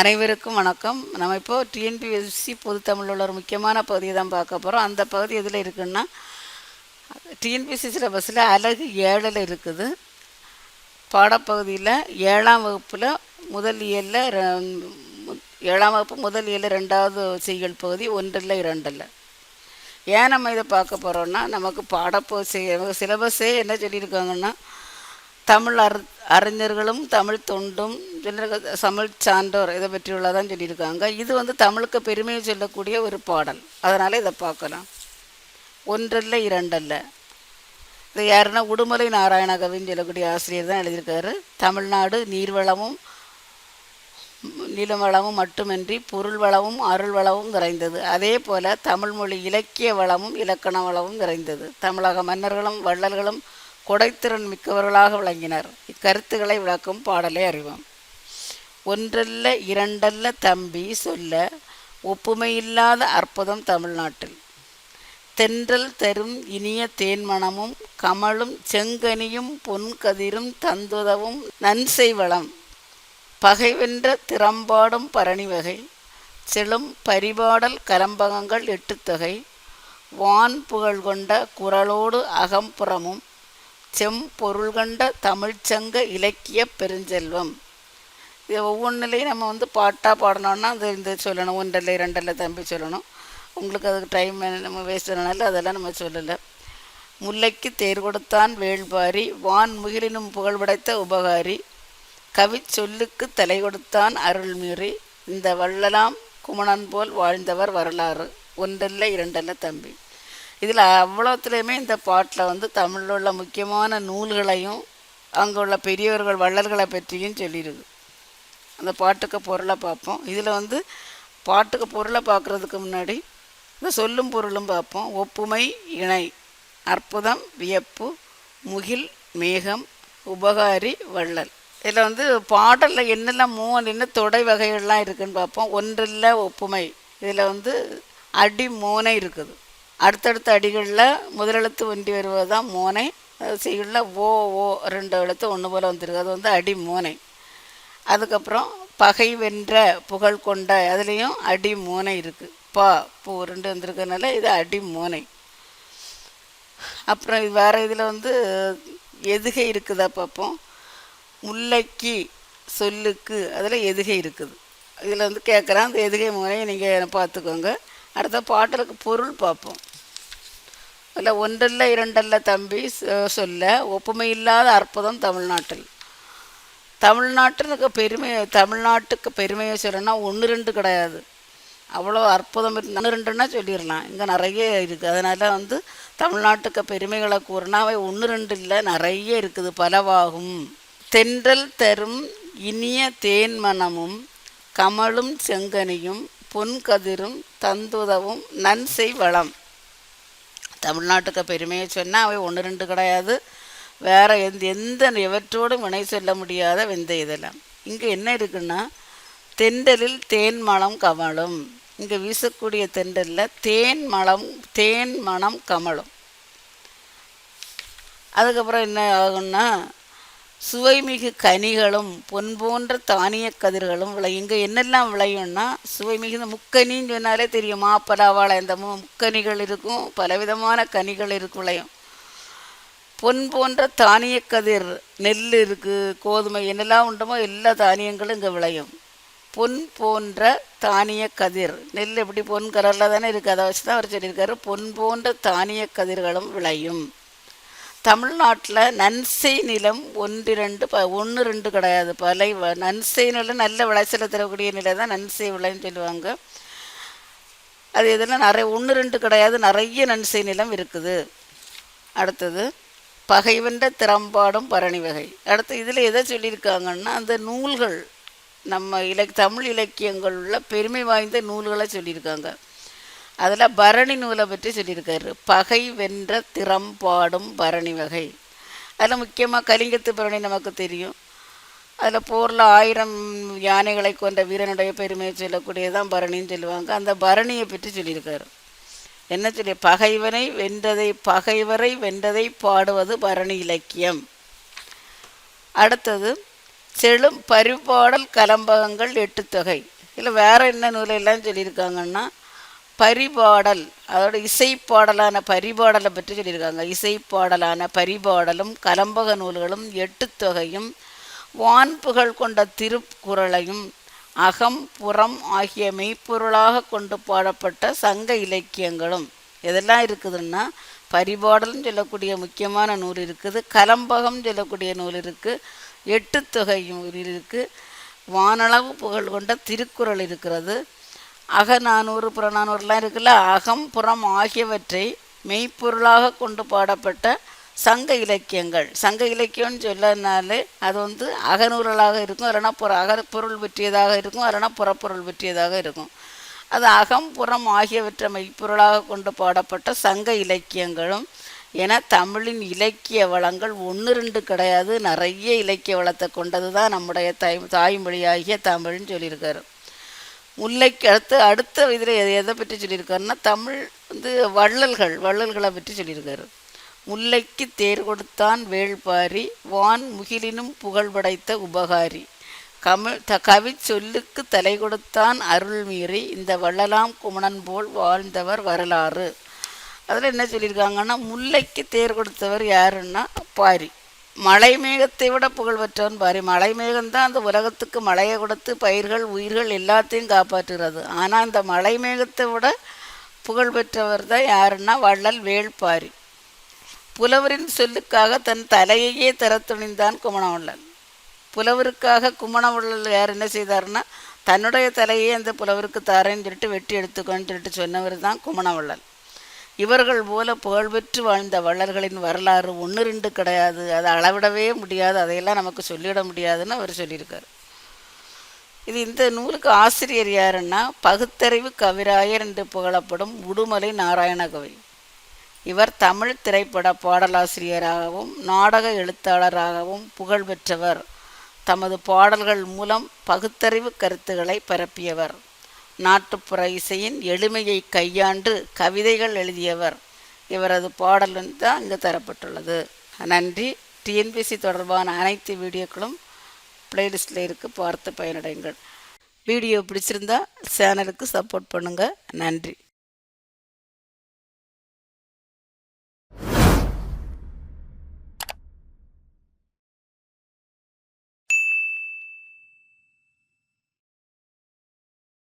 அனைவருக்கும் வணக்கம். நம்ம இப்போ டிஎன்பிஎஸ்சி பொது உள்ள ஒரு முக்கியமான பகுதியை தான் பார்க்க போகிறோம் அந்த பகுதி எதில் இருக்குன்னா டிஎன்பிஎஸ்சி சிலபஸில் அழகு ஏழில் இருக்குது. பாடப்பகுதியில் ஏழாம் வகுப்பில் முதல் இயலில் ஏழாம் வகுப்பு முதல் இயலில் ரெண்டாவது செய்கள் பகுதி ஒன்றில் இரண்டில். ஏன் நம்ம இதை பார்க்க போகிறோம்னா நமக்கு பாடப்போ சிலபஸே என்ன சொல்லியிருக்காங்கன்னா தமிழ் அறி அறிஞர்களும் தமிழ் தொண்டும் தமிழ் சான்றோர் இதை பற்றியுள்ளதான் சொல்லியிருக்காங்க. இது வந்து தமிழுக்கு பெருமையை சொல்லக்கூடிய ஒரு பாடல். அதனால் இதை பார்க்கலாம். ஒன்றல்ல இரண்டல்ல. இது யாருன்னா உடுமலை நாராயணகவின்னு சொல்லக்கூடிய ஆசிரியர் தான் எழுதியிருக்காரு. தமிழ்நாடு நீர்வளமும் நிலவளமும் மட்டுமின்றி பொருள் வளமும் அருள் வளமும் நிறைந்தது. அதே போல தமிழ்மொழி இலக்கிய வளமும் இலக்கண வளமும் நிறைந்தது. தமிழக மன்னர்களும் வள்ளல்களும் கொடைத்திறன் மிக்கவர்களாக விளங்கினர். இக்கருத்துக்களை விளக்கும் பாடலை அறிவோம். ஒன்றல்ல இரண்டல்ல தம்பி சொல்ல ஒப்புமையில்லாத அற்புதம் தமிழ்நாட்டில். தென்றல் தரும் இனிய தேன்மணமும் கமலும் செங்கனியும் பொன்கதிரும் தந்துதவும் நன்செய்வளம். பகைவென்ற திறம்பாடும் பரணி வகை செழும் பரிபாடல் கலம்பகங்கள் எட்டுத்தொகை வான் புகழ் கொண்ட குரலோடு அகம்புறமும் செம்பொருள் கண்ட தமிழ்ச்சங்க இலக்கிய பெருஞ்செல்வம். இது ஒவ்வொன்றுலேயும் நம்ம வந்து பாட்டாக பாடணும்னா அது இந்த சொல்லணும் ஒன்றல்ல இரண்டில் தம்பி சொல்லணும். உங்களுக்கு அதுக்கு டைம் நம்ம வேஸ்ட் பண்ணனால அதெல்லாம் நம்ம சொல்லலை. முல்லைக்கு தேர் கொடுத்தான் வேள்பாரி வான் முகிலினும் புகழ் படைத்த உபகாரி கவி சொல்லுக்கு தலை கொடுத்தான் அருள்மீறி இந்த வள்ளலாம் குமணன் போல் வாழ்ந்தவர் வரலாறு ஒன்றல்ல இரண்டல்ல தம்பி. இதில் அவ்வளோத்துலேயுமே இந்த பாட்டில் வந்து தமிழில் உள்ள முக்கியமான நூல்களையும் அங்கே உள்ள பெரியவர்கள் வள்ளல்களை பற்றியும் சொல்லியிருக்கு அந்த பாட்டுக்கு பொருளை பார்ப்போம். இதில் வந்து பாட்டுக்கு பொருளை பார்க்குறதுக்கு முன்னாடி இந்த சொல்லும் பொருளும் பார்ப்போம். ஒப்புமை இணை அற்புதம் வியப்பு முகில் மேகம் உபகாரி வள்ளல். இதில் வந்து பாடலில் என்னெல்லாம் மூணு என்ன தொடை வகைகள்லாம் இருக்குதுன்னு பார்ப்போம். ஒன்றில் ஒப்புமை இதில் வந்து அடி மூனை இருக்குது. அடுத்தடுத்த அடிகளில் முதலெழுத்து ஒன்றி வருவது தான் மோனை. செய்களில் ஓ ஓ ரெண்டு எழுத்து ஒன்று போல் வந்திருக்கு. அது வந்து அடி மோனை. அதுக்கப்புறம் பகை வென்ற புகழ் கொண்ட அதுலேயும் அடி மோனை இருக்குது பா பூ ரெண்டு வந்திருக்கனால இது அடி மோனை. அப்புறம் இது வேறு இதில் வந்து எதுகை இருக்குதா பார்ப்போம் முல்லைக்கு சொல்லுக்கு அதில் எதுகை இருக்குது. இதில் வந்து கேட்குறேன் அந்த எதுகை முறையை நீங்கள் பார்த்துக்கோங்க. அடுத்த பாட்டலுக்கு பொருள் பார்ப்போம். அதில் ஒன்றல்ல இரண்டல்ல தம்பி சொல்ல ஒப்புமை இல்லாத அற்புதம் தமிழ்நாட்டில். தமிழ்நாட்டுக்கு பெருமை தமிழ்நாட்டுக்கு பெருமையை சொல்லணும்னா ஒன்று ரெண்டு கிடையாது. அவ்வளோ அற்புதம் இருக்கு ஒன்று ரெண்டுன்னா சொல்லிடலாம். இங்கே நிறைய இருக்குது அதனால் வந்து தமிழ்நாட்டுக்கு பெருமைகளை கூறினா அவை ஒன்று ரெண்டு இல்லை நிறைய இருக்குது. பலவாகும். தென்றல் தரும் இனிய தேன்மணமும் கமலும் செங்கனியும் பொன்கதிரும் தந்துதவும் நன்செய் வளம். தமிழ்நாட்டுக்கு பெருமையை சொன்னால் அவை ஒன்று ரெண்டு கிடையாது. வேறு எந்த எந்த எவற்றோடும் இணை சொல்ல முடியாத வெந்த இதெல்லாம் இங்கே என்ன இருக்குன்னா தென்றலில் தேன் மலம் கமலும் இங்கே வீசக்கூடிய தென்றலில் தேன் மலம் தேன் மணம் கமலும் அதுக்கப்புறம் என்ன ஆகும்னா சுவைமிகு கனிகளும் பொன் போன்ற தானிய கதிர்களும் விளையும் இங்கே என்னெல்லாம் விளையும்னா சுவைமிகு இந்த முக்கனின்னு சொன்னாலே தெரியும்? மாப்பலாவாழை இந்த முக்கனிகள் இருக்கும் பலவிதமான கனிகள் இருக்கும் விளையும். பொன் போன்ற தானிய கதிர் நெல் இருக்குது கோதுமை என்னெல்லாம் உண்டுமோ எல்லா தானியங்களும் இங்கே விளையும். பொன் போன்ற தானிய கதிர் நெல் எப்படி பொன் கலரில் தானே இருக்குது அதை வச்சு தான் அவர் சொல்லியிருக்காரு. பொன் போன்ற தானிய கதிர்களும் விளையும். தமிழ்நாட்டில் நன்செய் நிலம் ஒன்று ரெண்டு ப ஒன்று ரெண்டு கிடையாது. பலை வ- நன்செய் நிலம் நல்ல விளைச்சலை தரக்கூடிய நிலை தான் நன்செய் விளைன்னு சொல்லுவாங்க. அது இதெல்லாம் நிறைய ஒன்று ரெண்டு கிடையாது நிறைய நன்செய் நிலம் இருக்குது. அடுத்தது பகைவென்ற திறம்பாடும் பரணி வகை. அடுத்து இதில் எதை சொல்லியிருக்காங்கன்னா அந்த நூல்கள் நம்ம இலக் தமிழ் இலக்கியங்கள் உள்ள பெருமை வாய்ந்த நூல்களை சொல்லியிருக்காங்க. அதில் பரணி நூலை பற்றி சொல்லியிருக்காரு. பகை வென்ற திறம்பாடும் பரணி வகை. அதில் முக்கியமாக கலிங்கத்து பரணி நமக்கு தெரியும். அதில் போரில் ஆயிரம் யானைகளை கொண்ட வீரனுடைய பெருமையை சொல்லக்கூடியதான் பரணின்னு சொல்லுவாங்க. அந்த பரணியை பற்றி சொல்லியிருக்காரு. என்ன சொல்லி பகைவனை வென்றதை பகைவரை வென்றதை பாடுவது பரணி இலக்கியம். அடுத்தது செழும் பரிபாடல் கலம்பகங்கள் எட்டு தொகை இல்லை வேறு என்ன நூலெல்லாம் சொல்லியிருக்காங்கன்னா பரிபாடல் அதோட இசைப்பாடலான பரிபாடலை பற்றி சொல்லியிருக்காங்க. இசைப்பாடலான பரிபாடலும் கலம்பக நூல்களும் எட்டு தொகையும் வான்புகழ் கொண்ட திருக்குறளையும் அகம் புறம் ஆகிய மெய்ப்பொருளாக கொண்டு பாடப்பட்ட சங்க இலக்கியங்களும். எதெல்லாம் இருக்குதுன்னா பரிபாடல்னு சொல்லக்கூடிய முக்கியமான நூல் இருக்குது கலம்பகம் சொல்லக்கூடிய நூல் இருக்குது எட்டு இருக்குது வானளவு புகழ் கொண்ட திருக்குறள் இருக்கிறது. அகநானூறு புறநானூறுலாம் இருக்குல்ல அகம் புறம் ஆகியவற்றை மெய்ப்பொருளாக கொண்டு பாடப்பட்ட சங்க இலக்கியங்கள். சங்க இலக்கியம்னு சொல்லனாலே அது வந்து அகநூறலாக இருக்கும். இல்லைனா புற அகப்பொருள் பற்றியதாக இருக்கும். இல்லைனா புறப்பொருள் பற்றியதாக இருக்கும். அது அகம் புறம் ஆகியவற்றை மெய்ப்பொருளாக கொண்டு பாடப்பட்ட சங்க இலக்கியங்களும் என தமிழின் இலக்கிய வளங்கள் ஒன்று ரெண்டு கிடையாது. நிறைய இலக்கிய வளத்தை கொண்டது தான் நம்முடைய தாய் தாய்மொழியாகிய தமிழ்னு சொல்லியிருக்காரு. முல்லைக்கு அடுத்து அடுத்த இதில் எதை எதை பற்றி சொல்லியிருக்காருன்னா தமிழ் வந்து வள்ளல்கள் வள்ளல்களை பற்றி சொல்லியிருக்காரு. முல்லைக்கு தேர் கொடுத்தான் வேள்பாரி வான் முகிலினும் புகழ் படைத்த உபகாரி. கமிழ் த கவி சொல்லுக்கு தலை கொடுத்தான் அருள் மீறி இந்த வள்ளலாம் குமணன் போல் வாழ்ந்தவர் வரலாறு. அதில் என்ன சொல்லியிருக்காங்கன்னா முல்லைக்கு தேர் கொடுத்தவர் யாருன்னா பாரி. மழை மேகத்தை விட புகழ் பெற்றவன் பாரி. மழை மேகம்தான் அந்த உலகத்துக்கு மழையை கொடுத்து பயிர்கள் உயிர்கள் எல்லாத்தையும் காப்பாற்றுகிறது. ஆனால் அந்த மழை மேகத்தை விட புகழ் பெற்றவர் தான் யாருன்னா வள்ளல் வேள்பாரி புலவரின் சொல்லுக்காக தன் தலையையே தர துணிந்தான் குமணவள்ளல். புலவருக்காக குமணவள்ளல் யார் என்ன செய்தார்னா தன்னுடைய தலையை அந்த புலவருக்கு தாரேன்னு சொல்லிட்டு வெட்டி எடுத்துக்கோன்னு சொல்லிட்டு சொன்னவர் தான் குமணவள்ளல். இவர்கள் போல புகழ்பெற்று வாழ்ந்த வள்ளல்களின் வரலாறு ஒன்று ரெண்டு கிடையாது. அதை அளவிடவே முடியாது. அதையெல்லாம் நமக்கு சொல்லிட முடியாதுன்னு அவர் சொல்லியிருக்கார். இது இந்த நூலுக்கு ஆசிரியர் யாருன்னா பகுத்தறிவு கவிராயர் என்று புகழப்படும் உடுமலை நாராயணகவி இவர் தமிழ் திரைப்பட பாடலாசிரியராகவும் நாடக எழுத்தாளராகவும் புகழ் பெற்றவர் தமது பாடல்கள் மூலம் பகுத்தறிவு கருத்துக்களை பரப்பியவர். நாட்டுப்புற இசையின் எளிமையை கையாண்டு கவிதைகள் எழுதியவர். இவரது பாடலும் தான் இங்கு தரப்பட்டுள்ளது. நன்றி. டிஎன்பிசி தொடர்பான அனைத்து வீடியோக்களும் பிளேலிஸ்டில் இருக்குது பார்த்து பயனடைங்கள் வீடியோ பிடிச்சிருந்தா சேனலுக்கு சப்போர்ட் பண்ணுங்கள் நன்றி.